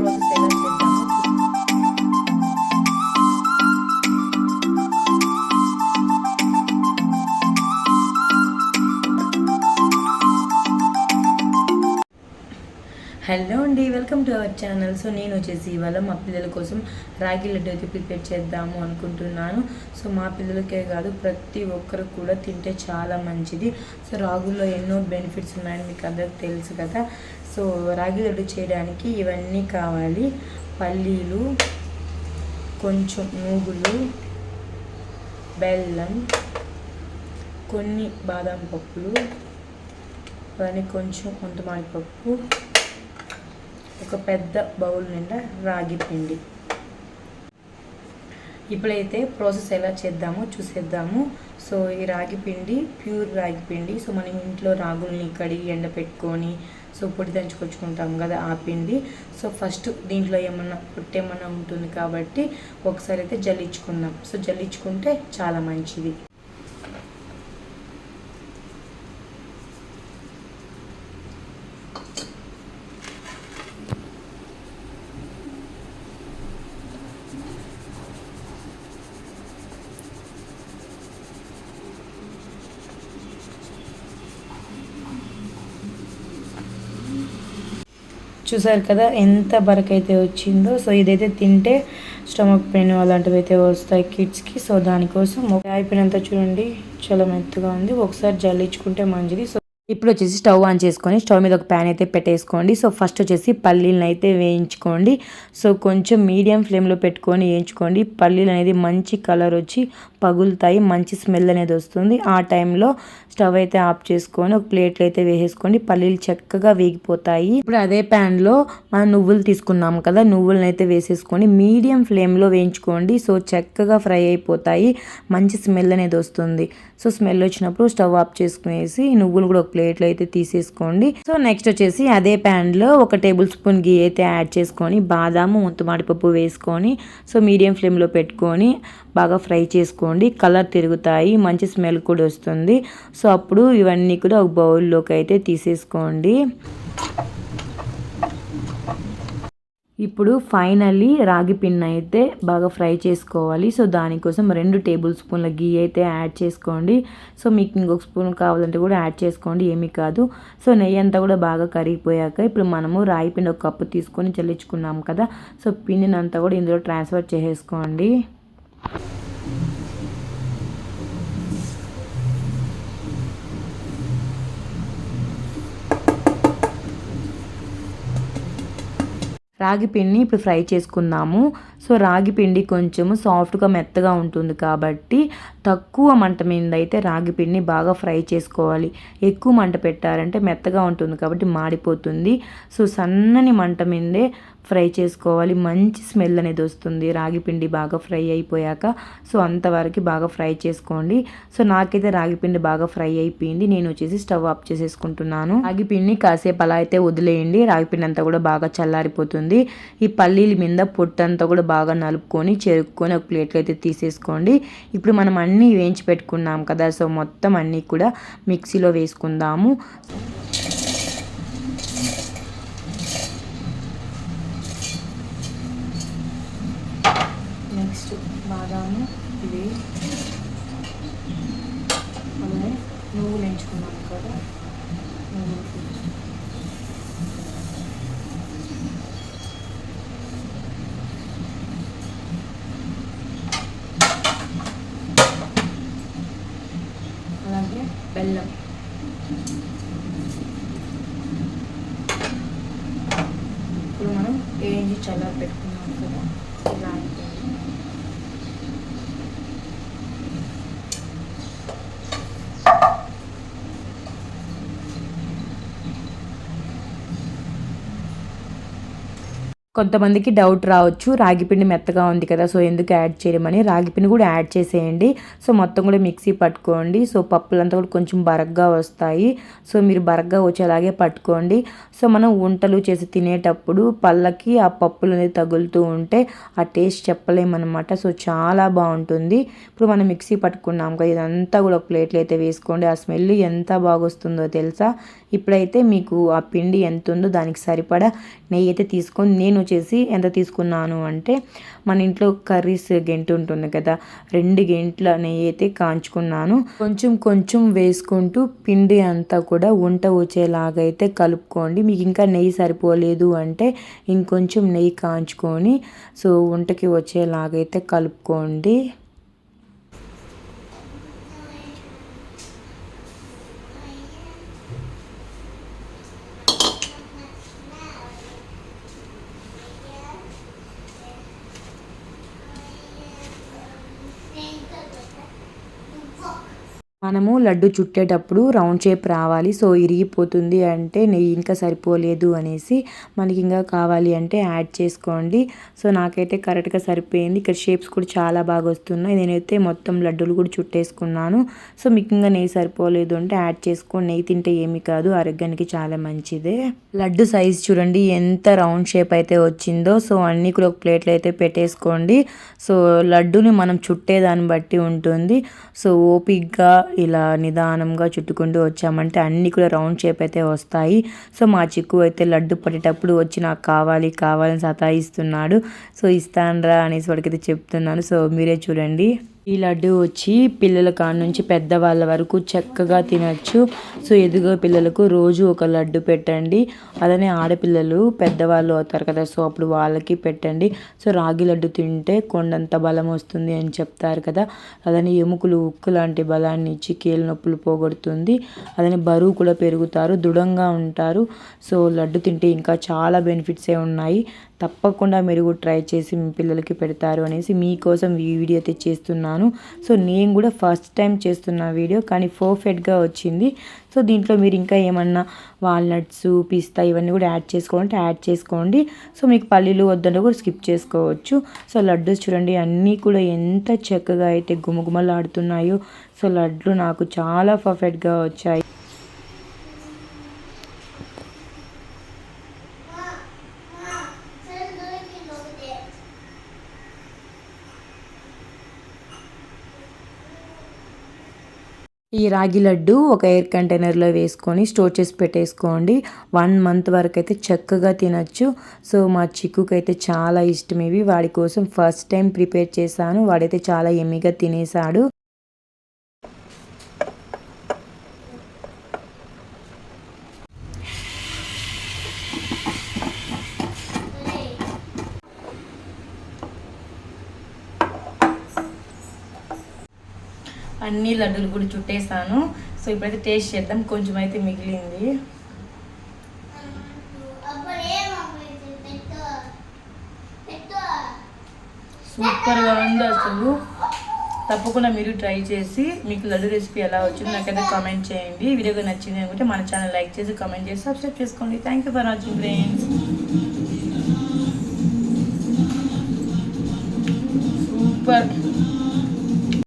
Hello అండి welcome to our channel. So నేను వచ్చేసి ఇవాళ మా పిల్లల కోసం రాగి లడ్డు అయితే ప్రిపేర్ చేద్దాము అనుకుంటున్నాను. సో మా పిల్లలకే కాదు ప్రతి ఒక్కరు కూడా తింటే చాలా మంచిది. సో రాగుల్లో ఎన్నో బెనిఫిట్స్ ఉన్నాయని మీకు అందరికి తెలుసు కదా. సో రాగి లడ్డు చేయడానికి ఇవన్నీ కావాలి. పల్లీలు కొంచెం నూగులు బెల్లం కొన్ని బాదం పప్పులు అలానే కొంచెం కొంతమాడి పప్పు ఒక పెద్ద బౌల్ నిండా రాగి పిండి. ఇప్పుడైతే ప్రాసెస్ ఎలా చేద్దామో చూసేద్దాము. సో ఈ రాగి పిండి ప్యూర్ రాగి పిండి. సో మనం ఇంట్లో రాగుల్ని కడిగి ఎండపెట్టుకొని సో పొడి దంచుకొచ్చుకుంటాం కదా ఆ పిండి. సో ఫస్ట్ దీంట్లో ఏమన్నా పొట్టేమన్నా ఉంటుంది కాబట్టి ఒకసారి అయితే జల్లించుకుందాం. సో జల్లించుకుంటే చాలా మంచిది. చూసారు కదా ఎంత బరకైతే వచ్చిందో. సో ఇదైతే తింటే స్టమక్ పెయిన్ అలాంటివి అయితే వస్తాయి కిడ్స్కి. సో దానికోసం అయిపోయినంత చూడండి చాలా మెత్తగా ఉంది. ఒకసారి జల్లించుకుంటే మంచిది. సో ఇప్పుడు వచ్చేసి స్టవ్ ఆన్ చేసుకొని స్టవ్ మీద ఒక ప్యాన్ అయితే పెట్టేసుకోండి. సో ఫస్ట్ వచ్చేసి పల్లీలను అయితే వేయించుకోండి. సో కొంచెం మీడియం ఫ్లేమ్లో పెట్టుకొని వేయించుకోండి. పల్లీలు అనేది మంచి కలర్ వచ్చి పగులుతాయి మంచి స్మెల్ అనేది వస్తుంది. ఆ టైంలో స్టవ్ అయితే ఆఫ్ చేసుకొని ఒక ప్లేట్లో అయితే వేసేసుకోండి. పల్లీలు చక్కగా వేగిపోతాయి. ఇప్పుడు అదే ప్యాన్లో మనం నువ్వులు తీసుకున్నాం కదా నువ్వులను అయితే వేసేసుకొని మీడియం ఫ్లేమ్లో వేయించుకోండి. సో చక్కగా ఫ్రై అయిపోతాయి. మంచి స్మెల్ అనేది వస్తుంది. సో స్మెల్ వచ్చినప్పుడు స్టవ్ ఆఫ్ చేసుకునేసి నువ్వులు కూడా ఒక ప్లేట్లో అయితే తీసేసుకోండి. సో నెక్స్ట్ వచ్చేసి అదే ప్యాన్లో ఒక టేబుల్ స్పూన్ గీ అయితే యాడ్ చేసుకొని బాదాము ముంతమాడిపప్పు వేసుకొని సో మీడియం ఫ్లేమ్లో పెట్టుకొని బాగా ఫ్రై చేసుకోండి. కలర్ తిరుగుతాయి మంచి స్మెల్ కూడా వస్తుంది. సో అప్పుడు ఇవన్నీ కూడా ఒక బౌల్లోకి అయితే తీసేసుకోండి. ఇప్పుడు ఫైనల్లీ రాగి పిన్న అయితే బాగా ఫ్రై చేసుకోవాలి. సో దానికోసం రెండు టేబుల్ స్పూన్ల గీ అయితే యాడ్ చేసుకోండి. సో మీకు ఇంకొక స్పూన్ కావాలంటే కూడా యాడ్ చేసుకోండి. ఏమీ కాదు. సో నెయ్యి అంతా కూడా బాగా కరిగిపోయాక ఇప్పుడు మనము రాగి పిండి ఒక కప్పు తీసుకొని చల్లించుకున్నాం కదా. సో పిండిని అంతా కూడా ఇందులో ట్రాన్స్ఫర్ చేసేసుకోండి. రాగి పిండిని ఇప్పుడు ఫ్రై చేసుకుందాము. సో రాగి పిండి కొంచెము సాఫ్ట్గా మెత్తగా ఉంటుంది కాబట్టి తక్కువ మంట మీద అయితే రాగి పిండిని బాగా ఫ్రై చేసుకోవాలి. ఎక్కువ మంట పెట్టారంటే మెత్తగా ఉంటుంది కాబట్టి మాడిపోతుంది. సో సన్నని మంట మీదే ఫ్రై చేసుకోవాలి. మంచి స్మెల్ అనేది వస్తుంది రాగి పిండి బాగా ఫ్రై అయిపోయాక. సో అంతవరకు బాగా ఫ్రై చేసుకోండి. సో నాకైతే రాగి పిండి బాగా ఫ్రై అయిపోయింది. నేను వచ్చేసి స్టవ్ ఆఫ్ చేసేసుకుంటున్నాను. రాగి పిండిని కాసేపు అలా అయితే వదిలేయండి. రాగి పిండి అంతా కూడా బాగా చల్లారిపోతుంది. ఈ పల్లీల మీద పొట్టు అంతా కూడా బాగా నలుపుకొని చెరుక్కొని ఒక ప్లేట్లో అయితే తీసేసుకోండి. ఇప్పుడు మనం అన్నీ వేయించి పెట్టుకున్నాం కదా సో మొత్తం అన్నీ కూడా మిక్సీలో వేసుకుందాము. నెక్స్ట్ బాదాము ఇవి. నువ్వులు ఎంచుకున్నాను కదా నువ్వులు అలాగే బెల్లం ఇప్పుడు ఏంటి చల్లారి పెట్టుకున్నాం కదా. ఇలా అయిపోయింది కొంతమందికి డౌట్ రావచ్చు. రాగిపిండి మెత్తగా ఉంది కదా సో ఎందుకు యాడ్ చేయమని రాగిపిండి కూడా యాడ్ చేసేయండి. సో మొత్తం కూడా మిక్సీ పట్టుకోండి. సో పప్పులంతా కూడా కొంచెం బరగ్గా వస్తాయి. సో మీరు బరగ్గా వచ్చేలాగే పట్టుకోండి. సో మనం వంటలు చేసి తినేటప్పుడు పళ్ళకి ఆ పప్పులు అనేది తగులుతూ ఉంటే ఆ టేస్ట్ చెప్పలేమన్నమాట. సో చాలా బాగుంటుంది. ఇప్పుడు మనం మిక్సీ పట్టుకున్నాం కదా ఇదంతా కూడా ఒక ప్లేట్లో అయితే వేసుకోండి. ఆ స్మెల్ ఎంత బాగొస్తుందో తెలుసా? ఇప్పుడైతే మీకు ఆ పిండి ఎంత ఉందో దానికి సరిపడా నెయ్యి అయితే తీసుకొని నేను వచ్చేసి ఎంత తీసుకున్నాను అంటే మన ఇంట్లో కర్రీస్ గెంటు ఉంటుంది కదా రెండు గెంట్ల నెయ్యి అయితే కాంచుకున్నాను. కొంచెం కొంచెం వేసుకుంటూ పిండి అంతా కూడా వంట వచ్చేలాగా అయితే కలుపుకోండి. మీకు ఇంకా నెయ్యి సరిపోలేదు అంటే ఇంకొంచెం నెయ్యి కాంచుకొని సో వంటకి వచ్చేలాగైతే కలుపుకోండి. మనము లడ్డు చుట్టేటప్పుడు రౌండ్ షేప్ రావాలి. సో ఇరిగిపోతుంది అంటే నెయ్యి ఇంకా సరిపోలేదు అనేసి మనకి ఇంకా కావాలి అంటే యాడ్ చేసుకోండి. సో నాకైతే కరెక్ట్గా సరిపోయింది. ఇక్కడ షేప్స్ కూడా చాలా బాగా వస్తున్నాయి. నేనైతే మొత్తం లడ్డూలు కూడా చుట్టేసుకున్నాను. సో మీకు ఇంకా నెయ్యి సరిపోలేదు అంటే యాడ్ చేసుకోండి. నెయ్యి తింటే ఏమి కాదు. ఆరోగ్యానికి చాలా మంచిదే. లడ్డు సైజ్ చూడండి. ఎంత రౌండ్ షేప్ అయితే వచ్చిందో. సో అన్నీ కూడా ఒక ప్లేట్లో అయితే పెట్టేసుకోండి. సో లడ్డుని మనం చుట్టేదాన్ని బట్టి ఉంటుంది. సో ఓపిక్గా ఇలా నిదానంగా చుట్టుకుంటూ వచ్చామంటే అన్నీ కూడా రౌండ్ షేప్ అయితే వస్తాయి. సో మా చిక్కు అయితే లడ్డు పట్టేటప్పుడు వచ్చి నాకు కావాలి కావాలని సతాయిస్తున్నాడు. సో ఇస్తానరా అనేసి వాడికైతే చెప్తున్నాను. సో మీరే చూడండి. ఈ లడ్డు వచ్చి పిల్లల కాడ నుంచి పెద్దవాళ్ళ వరకు చక్కగా తినచ్చు. సో ఎదుగో పిల్లలకు రోజు ఒక లడ్డు పెట్టండి. అలానే ఆడపిల్లలు పెద్దవాళ్ళు అవుతారు కదా సో అప్పుడు వాళ్ళకి పెట్టండి. సో రాగి లడ్డు తింటే కొండంత బలం వస్తుంది అని చెప్తారు కదా. అలానే ఎముకలు ఉక్కు లాంటి బలాన్ని ఇచ్చి కీళ్ళ నొప్పులు పోగొడుతుంది. అలానే బరువు కూడా పెరుగుతారు దృఢంగా ఉంటారు. సో లడ్డు తింటే ఇంకా చాలా బెనిఫిట్సే ఉన్నాయి. తప్పకుండా మీరు కూడా ట్రై చేసి మీ పిల్లలకి పెడతారు అనేసి మీకోసం ఈ వీడియో అయితే చేస్తున్నాను సో నేను కూడా ఫస్ట్ టైం చేస్తున్న వీడియో కానీ పర్ఫెక్ట్గా వచ్చింది. సో దీంట్లో మీరు ఇంకా ఏమన్నా వాల్నట్స్ పిస్తా ఇవన్నీ కూడా యాడ్ చేసుకోవాలంటే యాడ్ చేసుకోండి. సో మీకు పల్లీలు వద్దంటే కూడా స్కిప్ చేసుకోవచ్చు. సో లడ్డూస్ చూడండి అన్నీ కూడా ఎంత చక్కగా అయితే గుమగుమలాడుతున్నాయో. సో లడ్లు నాకు చాలా పర్ఫెక్ట్గా వచ్చాయి. ఈ రాగి లడ్డు ఒక ఎయిర్ కంటైనర్లో వేసుకొని స్టోర్ చేసి పెట్టేసుకోండి. వన్ మంత్ వరకు అయితే చక్కగా తినచ్చు. సో మా చిక్కుకు అయితే చాలా ఇష్టం ఇవి. వాడి కోసం ఫస్ట్ టైం ప్రిపేర్ చేశాను. వాడైతే చాలా ఎమ్మిగా తినేసాడు అన్ని లడ్డూలు కూడా చుట్టేసాను. సో ఇప్పుడైతే టేస్ట్ చేద్దాం. కొంచెం అయితే మిగిలింది. సూపర్గా ఉంది అసలు. తప్పకుండా మీరు ట్రై చేసి మీకు లడ్డు రెసిపీ ఎలా వచ్చిందో నాకైతే కామెంట్ చేయండి. వీడియో నచ్చింది అనుకుంటే మన ఛానల్ లైక్ చేసి కామెంట్ చేసి సబ్స్క్రైబ్ చేసుకోండి. Thank you for watching friends super.